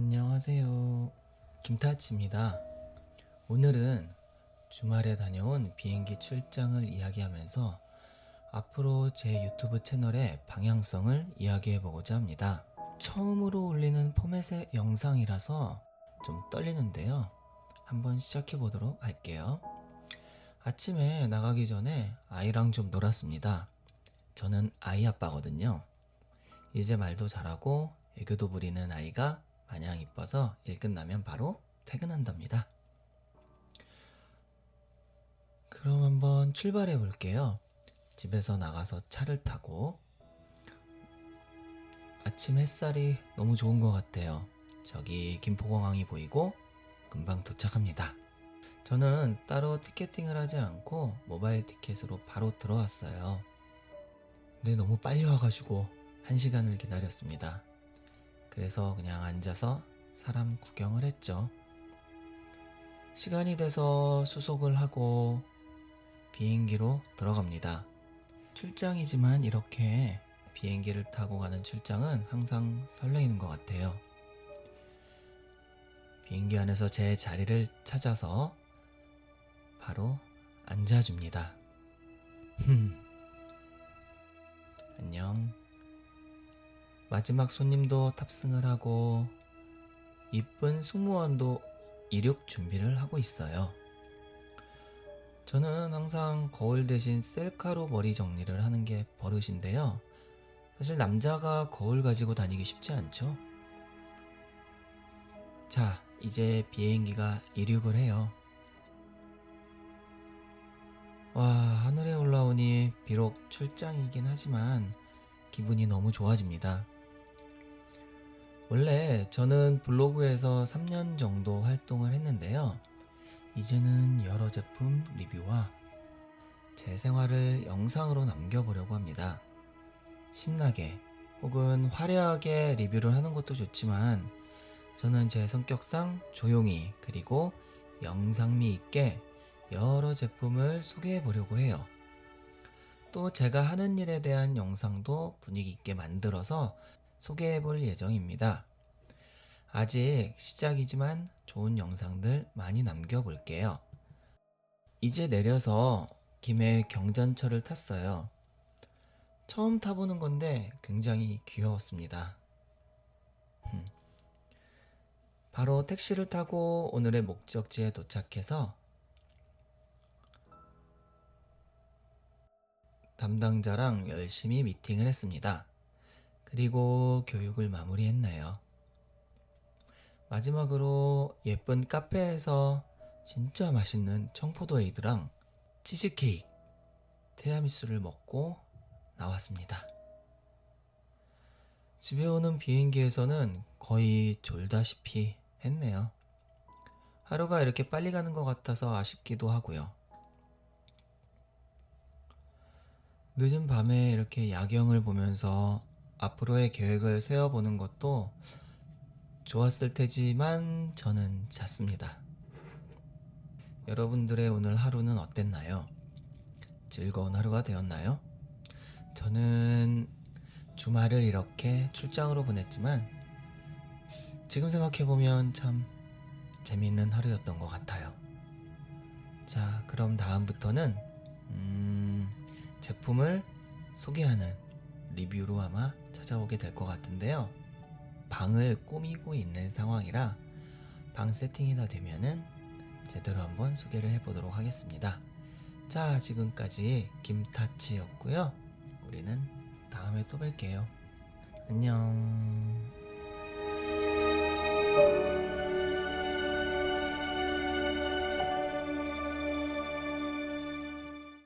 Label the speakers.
Speaker 1: 안녕하세요. 김타치입니다. 오늘은 주말에 다녀온 비행기 출장을 이야기하면서 앞으로 제 유튜브 채널의 방향성을 이야기해 보고자 합니다. 처음으로 올리는 포맷의 영상이라서 좀 떨리는데요. 한번 시작해 보도록 할게요. 아침에 나가기 전에 아이랑 좀 놀았습니다. 저는 아이 아빠거든요. 이제 말도 잘하고 애교도 부리는 아이가 마냥 이뻐서 일 끝나면 바로 퇴근한답니다. 그럼 한번 출발해 볼게요. 집에서 나가서 차를 타고 아침 햇살이 너무 좋은 것 같아요. 저기 김포공항이 보이고 금방 도착합니다. 저는 따로 티켓팅을 하지 않고 모바일 티켓으로 바로 들어왔어요. 근데 너무 빨리 와가지고 한 시간을 기다렸습니다. 그래서 그냥 앉아서 사람 구경을 했죠. 시간이 돼서 수속을 하고 비행기로 들어갑니다. 출장이지만 이렇게 비행기를 타고 가는 출장은 항상 설레이는 것 같아요. 비행기 안에서 제 자리를 찾아서 바로 앉아줍니다. 흠. 안녕. 마지막 손님도 탑승을 하고 이쁜 승무원도 이륙 준비를 하고 있어요. 저는 항상 거울 대신 셀카로 머리 정리를 하는 게 버릇인데요. 사실 남자가 거울 가지고 다니기 쉽지 않죠? 자, 이제 비행기가 이륙을 해요. 와, 하늘에 올라오니 비록 출장이긴 하지만 기분이 너무 좋아집니다. 원래 저는 블로그에서 3년 정도 활동을 했는데요. 이제는 여러 제품 리뷰와 제 생활을 영상으로 남겨보려고 합니다. 신나게 혹은 화려하게 리뷰를 하는 것도 좋지만 저는 제 성격상 조용히 그리고 영상미 있게 여러 제품을 소개해 보려고 해요. 또 제가 하는 일에 대한 영상도 분위기 있게 만들어서 소개해 볼 예정입니다. 아직 시작이지만 좋은 영상들 많이 남겨 볼게요. 이제 내려서 김해 경전철을 탔어요. 처음 타보는 건데 굉장히 귀여웠습니다. 흠. 바로 택시를 타고 오늘의 목적지에 도착해서 담당자랑 열심히 미팅을 했습니다. 그리고 교육을 마무리했네요. 마지막으로 예쁜 카페에서 진짜 맛있는 청포도 에이드랑 치즈케이크, 티라미수를 먹고 나왔습니다. 집에 오는 비행기에서는 거의 졸다시피 했네요. 하루가 이렇게 빨리 가는 것 같아서 아쉽기도 하고요. 늦은 밤에 이렇게 야경을 보면서 앞으로의 계획을 세워보는 것도 좋았을 테지만 저는 잤습니다. 여러분들의 오늘 하루는 어땠나요? 즐거운 하루가 되었나요? 저는 주말을 이렇게 출장으로 보냈지만 지금 생각해보면 참 재미있는 하루였던 것 같아요. 자, 그럼 다음부터는 음, 제품을 소개하는 리뷰로 아마 찾아오게 될 것 같은데요. 방을 꾸미고 있는 상황이라 방 세팅이 다 되면은 제대로 한번 소개를 해보도록 하겠습니다. 자, 지금까지 김타치였고요. 우리는 다음에 또 뵐게요. 안녕.